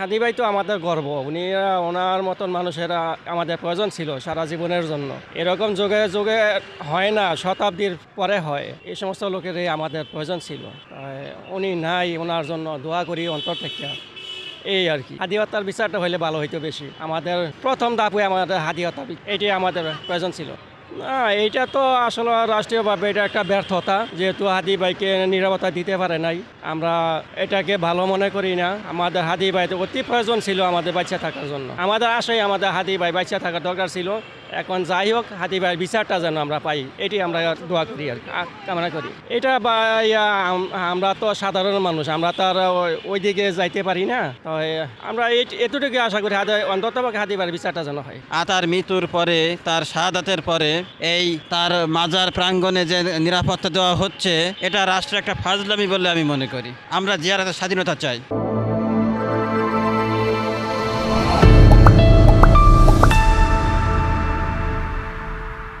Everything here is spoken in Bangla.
হাদি ভাই তো আমাদের গর্ব। উনি ওনার মতন মানুষেরা আমাদের প্রয়োজন ছিল সারা জীবনের জন্য। এরকম যুগে যুগে হয় না, শতাব্দীর পরে হয়। এই সমস্ত লোকেরই আমাদের প্রয়োজন ছিল। উনি নাই, ওনার জন্য দোয়া করি অন্তর থেকে। এই আর কি। হাদিহত্যার বিচারটা হলে ভালো হইতো বেশি। আমাদের প্রথম ধাপে আমাদের বি- এটাই আমাদের প্রয়োজন ছিল। না, এইটা তো আসলে রাষ্ট্রীয়ভাবে এটা একটা ব্যর্থতা, যেহেতু হাদি ভাইকে নিরাপত্তা দিতে পারে নাই। আমরা এটাকে ভালো মনে করি না। আমাদের হাদি ভাই অতি প্রয়োজন ছিল আমাদের বাচ্চা থাকার জন্য। আমাদের আশাই আমাদের হাদি ভাই বাচ্চা থাকার দরকার ছিল। এখন যাই হোক, হাদি ভাইয়ের বিচারটা যেন আমরা পাই, এটি আমরা দোয়া করি আর কামনা করি। এটা বা আমরা তো সাধারণ মানুষ, আমরা তো আর ওই- ওইদিকে যাইতে পারি না। তো আমরা এতটুকু আশা করি অন্তত হাদি ভাইয়ের বিচারটা যেন হয়। আর তার মৃত্যুর পরে, তার শাহাদাতের পরে এই তার মাজার প্রাঙ্গণে যে নিরাপত্তা দেওয়া হচ্ছে, এটা রাষ্ট্রের একটা ফাজলামি বলে আমি মনে করি। আমরা জিয়ারতের স্বাধীনতা চাই।